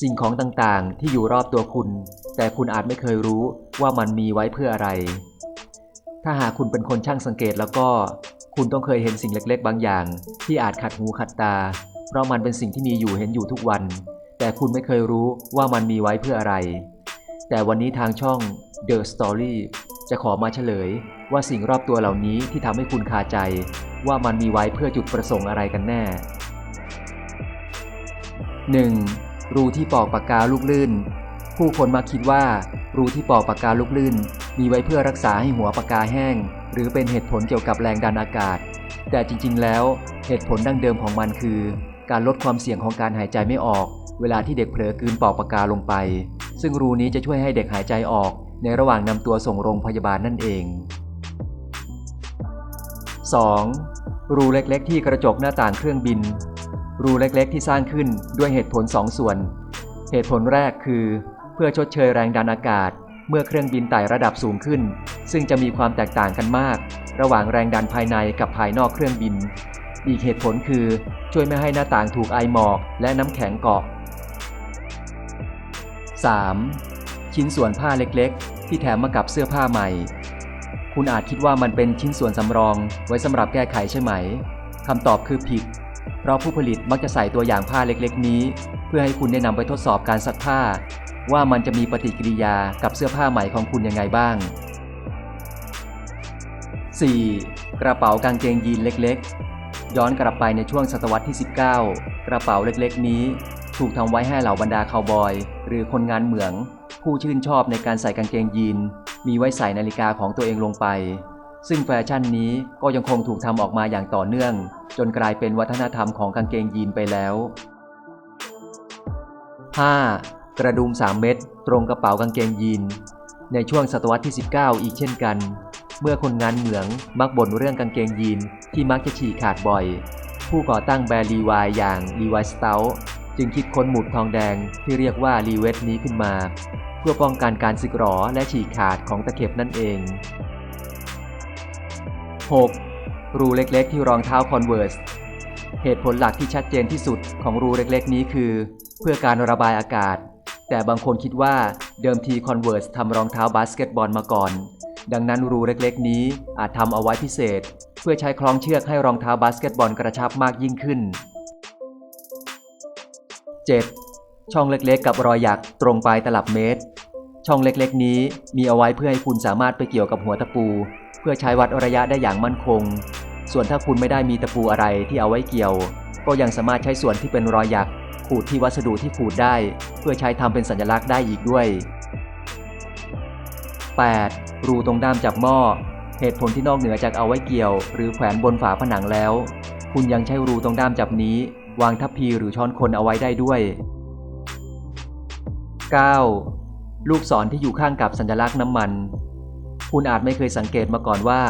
สิ่งของต่างๆ ที่อยู่รอบตัวคุณ แต่คุณอาจไม่เคยรู้ว่ามันมีไว้เพื่ออะไร ถ้าหากคุณเป็นคนช่างสังเกตแล้วก็ คุณต้องเคยเห็นสิ่งเล็กๆ บางอย่าง ที่อาจขัดหูขัดตา เพราะมันเป็นสิ่งที่มีอยู่เห็นอยู่ทุกวัน แต่คุณไม่เคยรู้ว่ามันมีไว้เพื่ออะไร แต่วันนี้ทางช่อง The Story จะขอมาเฉลย ว่าสิ่งรอบตัวเหล่านี้ที่ทำให้คุณคาใจ ว่ามันมีไว้เพื่อจุดประสงค์อะไรกันแน่ 1. รูที่ปอกปากกาลูกลื่น ผู้คนมักคิดว่า รูที่ปอกปากกาลูกลื่น มีไว้เพื่อรักษาให้หัวปากกาแห้ง หรือเป็นเหตุผลเกี่ยวกับแรงดันอากาศ แต่จริง ๆ แล้วเหตุผลดั้งเดิมของมันคือ การลดความเสี่ยงของการหายใจไม่ออก เวลาที่เด็กเผลอกืนปอกปากกาลงไป ซึ่งรูนี้จะช่วยให้เด็กหายใจออก ในระหว่างนำตัวส่งโรงพยาบาลนั่นเอง 2. รูเล็กๆ ที่กระจกหน้าต่างเครื่องบิน รูเล็กๆ ที่สร้างขึ้นด้วยเหตุผลสองส่วน เหตุผลแรกคือ เพื่อชดเชยแรงดันอากาศ เมื่อเครื่องบินไต่ระดับสูงขึ้น ซึ่งจะมีความแตกต่างกันมาก ระหว่างแรงดันภายในกับภายนอกเครื่องบิน อีกเหตุผลคือช่วยไม่ให้หน้าต่างถูกไอหมอกและน้ำแข็งเกาะ 3. ชิ้นส่วนผ้าเล็กๆ ที่แถมมากับเสื้อผ้าใหม่ คุณอาจคิดว่ามันเป็นชิ้นส่วนสำรองไว้สำหรับแก้ไขใช่ไหมคำตอบคือผิด เพราะผู้ผลิตมักจะใส่ตัวอย่างผ้าเล็กๆ นี้ เพื่อให้คุณได้นำไปทดสอบการซักผ้า ว่ามันจะมีปฏิกิริยากับเสื้อผ้าใหม่ของคุณยังไงบ้าง 4. กระเป๋ากางเกงยีนเล็กๆ ย้อนกลับไปในช่วงศตวรรษที่ 19 กระเป๋าเล็กๆ นี้ ถูกทำไว้ให้เหล่าบรรดาคาวบอย หรือคนงานเหมือง ผู้ชื่นชอบในการใส่กางเกงยีน มีไว้ใส่นาฬิกาของตัวเองลงไป ซึ่งแฟชั่นนี้ก็ยังคงถูกทำออกมาอย่างต่อเนื่อง จนกลายเป็นวัฒนธรรมของกางเกงยีนไปแล้ว 5. กระดุม 3 เม็ดตรงกระเป๋ากางเกงยีน ในช่วงศตวรรษที่ 19 อีกเช่นกัน เมื่อคนงานเหมืองมักบ่นเรื่องกางเกงยีนที่มักจะฉีกขาดบ่อย ผู้ก่อตั้งแบรนด์ลีวายอย่างลีวายสเตลจึงคิดค้นหมุดทองแดงที่เรียกว่ารีเวทนี้ขึ้นมา เพื่อป้องกันการสึกหรอและฉีกขาดของตะเข็บนั่นเอง 6. รูเล็กๆ ที่รองเท้าคอนเวิร์สเหตุผลหลักที่ชัดเจนที่สุดของรูเล็กๆ นี้คือ เพื่อการระบายอากาศ แต่บางคนคิดว่าเดิมทีคอนเวิร์สทำรองเท้าบาสเกตบอลมาก่อน ดังนั้นรูเล็กๆ นี้อาจทำเอาไว้พิเศษ เพื่อใช้คล้องเชือกให้รองเท้าบาสเกตบอลกระชับมากยิ่งขึ้น 7. ช่องเล็กๆ กับรอยหยักตรงปลายตลับเมตร ช่องเล็กๆ นี้มีเอาไว้เพื่อให้คุณสามารถไปเกี่ยวกับหัวตะปู พื่อใช้วัดระยะได้อย่างมั่นคง ส่วนถ้าคุณไม่ได้มีตะปูอะไรที่เอาไว้เกี่ยว ก็ยังสามารถใช้ส่วนที่เป็นรอยหยักขูดที่วัสดุที่ขูดได้ เพื่อใช้ทำเป็นสัญลักษณ์ได้อีกด้วย 8. รูตรงด้ามจับหม้อ เหตุผลที่นอกเหนือจากเอาไว้เกี่ยว หรือแขวนบนฝาผนังแล้ว คุณยังใช้รูตรงด้ามจับนี้ วางทัพพีหรือช้อนคนเอาไว้ได้ด้วย 9. ลูกศรที่อยู่ข้างกับสัญลักษณ์น้ำมัน คุณอาจไม่เคยสังเกตมาก่อนว่า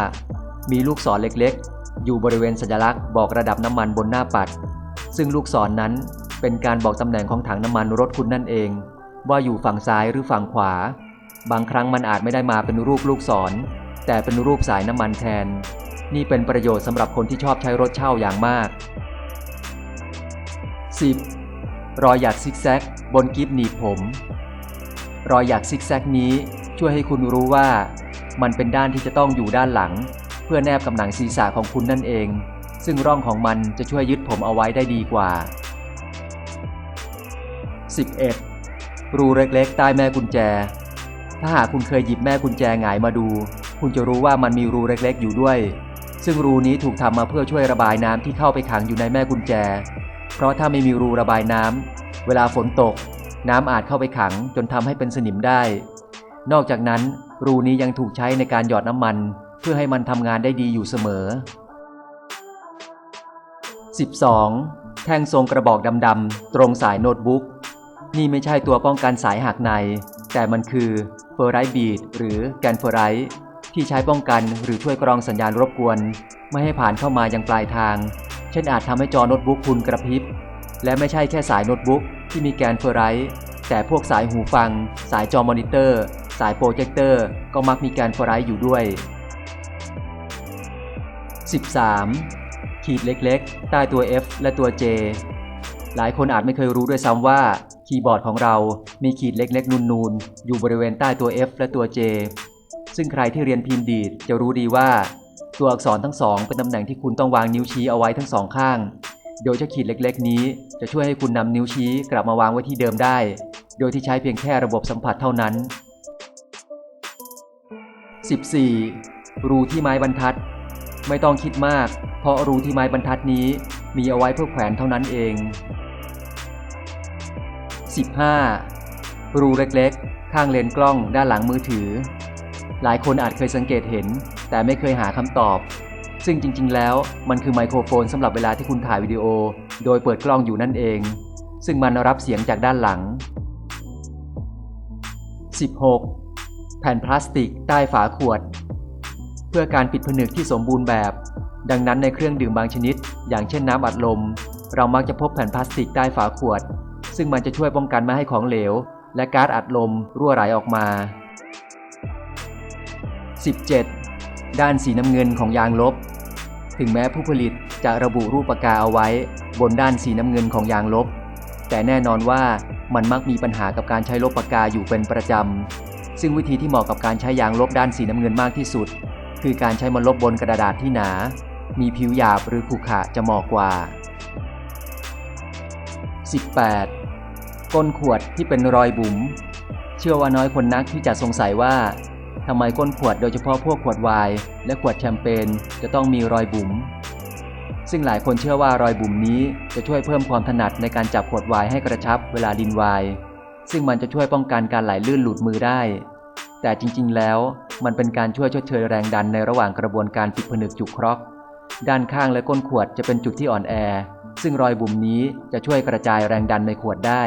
มีลูกศรเล็กๆ อยู่บริเวณสัญลักษณ์บอกระดับน้ำมันบนหน้าปัด ซึ่งลูกศรนนั้นเป็นการบอกตำแหน่งของถังน้ำมันรถคุณนั่นเอง ว่าอยู่ฝั่งซ้ายหรือฝั่งขวา บางครั้งมันอาจไม่ได้มาเป็นรูปลูกศร แต่เป็นรูปสายน้ำมันแทน นี่เป็นประโยชน์สำหรับคนที่ชอบใช้รถเช่าอย่างมาก 10. รอยหยักซิกแซกบนกิฟหนีบผม รอยหยักซิกแซกนี้ช่วยให้คุณรู้ว่า มันเป็นด้านที่จะต้องอยู่ด้านหลัง เพื่อแนบกับหนังศีรษะของคุณนั่นเอง ซึ่งร่องของมันจะช่วยยึดผมเอาไว้ได้ดีกว่า 11. รูเล็กๆ ใต้แม่กุญแจ ถ้าหากคุณเคยหยิบแม่กุญแจหงายมาดู คุณจะรู้ว่ามันมีรูเล็กๆ อยู่ด้วย ซึ่งรูนี้ถูกทำมาเพื่อช่วยระบายน้ำที่เข้าไปขังอยู่ในแม่กุญแจ เพราะถ้าไม่มีรูระบายน้ำเวลาฝนตก น้ำอาจเข้าไปขังจนทำให้เป็นสนิมได้ นอกจากนั้น รูนี้ยังถูกใช้ในการหยอดน้ำมัน เพื่อให้มันทำงานได้ดีอยู่เสมอ 12. แท่งทรงกระบอกดำๆตรงสายโน้ตบุ๊ก นี่ไม่ใช่ตัวป้องกันสายหักใน แต่มันคือเฟอร์ไรต์บีดหรือแกนเฟอร์ไรต์ที่ใช้ป้องกันหรือช่วยกรองสัญญาณรบกวน ไม่ให้ผ่านเข้ามายังปลายทาง เช่นอาจทำให้จอโน้ตบุ๊กคุณกระพริบ และไม่ใช่แค่สายโน้ตบุ๊กที่มีแกนเฟอร์ไรต์แต่พวกสายหูฟัง สายจอมอนิเตอร์ สายโปรเจคเตอร์ก็มักมีแกนเฟอร์ไรต์อยู่ด้วย 13. ขีดเล็กๆ ใต้ตัว F และตัว J หลายคนอาจไม่เคยรู้ด้วยซ้ำว่าคีย์บอร์ดของเรามีขีดเล็กๆ นูนๆ อยู่บริเวณใต้ตัว F และตัว J ซึ่งใครที่เรียนพิมพ์ดีดจะรู้ดีว่า ตัวอักษรทั้งสองเป็นตำแหน่งที่คุณต้องวางนิ้วชี้เอาไว้ทั้งสองข้าง โดยเจ้าขีดเล็กๆ นี้จะช่วยให้คุณนำนิ้วชี้กลับมาวางไว้ที่เดิมได้ โดยที่ใช้เพียงแค่ระบบสัมผัสเท่านั้น 14. รูที่ไม้บรรทัด ไม่ต้องคิดมาก เพราะรูที่ไม้บรรทัดนี้มีเอาไว้เพื่อแขวนเท่านั้นเอง 15. รูเล็กๆ ข้างเลนกล้องด้านหลังมือถือ หลายคนอาจเคยสังเกตเห็น แต่ไม่เคยหาคำตอบ ซึ่งจริง ๆ แล้วมันคือไมโครโฟนสำหรับเวลาที่คุณถ่ายวิดีโอ โดยเปิดกล้องอยู่นั่นเอง ซึ่งมันรับเสียงจากด้านหลัง 16. แผ่นพลาสติกใต้ฝาขวด เพื่อการปิดผนึกที่สมบูรณ์แบบ ดังนั้นในเครื่องดื่มบางชนิด อย่างเช่นน้ำอัดลม เรามักจะพบแผ่นพลาสติกใต้ฝาขวด ซึ่งมันจะช่วยป้องกันไม่ให้ของเหลว และก๊าซอัดลมรั่วไหลออกมา 17. ด้านสีน้ำเงินของยางลบ ถึงแม้ผู้ผลิตจะระบุรูปปากกาเอาไว้ บนด้านสีน้ำเงินของยางลบ แต่แน่นอนว่ามันมักมีปัญหากับการใช้ลบปากกาอยู่เป็นประจำ ซึ่งวิธีที่เหมาะกับการใช้ยางลบด้านสีน้ำเงินมากที่สุด คือการใช้มันลบบนกระดาษที่หนา มีผิวหยาบหรือขรุขระจะเหมาะกว่า 18. ก้นขวดที่เป็นรอยบุ๋ม เชื่อว่าน้อยคนนักที่จะสงสัยว่าทำไมก้นขวดโดยเฉพาะพวกขวดไวน์และขวดแชมเปญจะต้องมีรอยบุ๋ม ซึ่งหลายคนเชื่อว่ารอยบุ๋มนี้จะช่วยเพิ่มความถนัดในการจับขวดไวน์ให้กระชับเวลาดินไวน์ ซึ่งมันจะช่วยป้องกันการไหลลื่นหลุดมือได้ แต่จริงๆ แล้วมันเป็นการช่วยชดเชยแรงดันในระหว่างกระบวนการปิดผนึกจุกครอก ด้านข้างและก้นขวดจะเป็นจุดที่อ่อนแอ ซึ่งรอยบุ๋มนี้จะช่วยกระจายแรงดันในขวดได้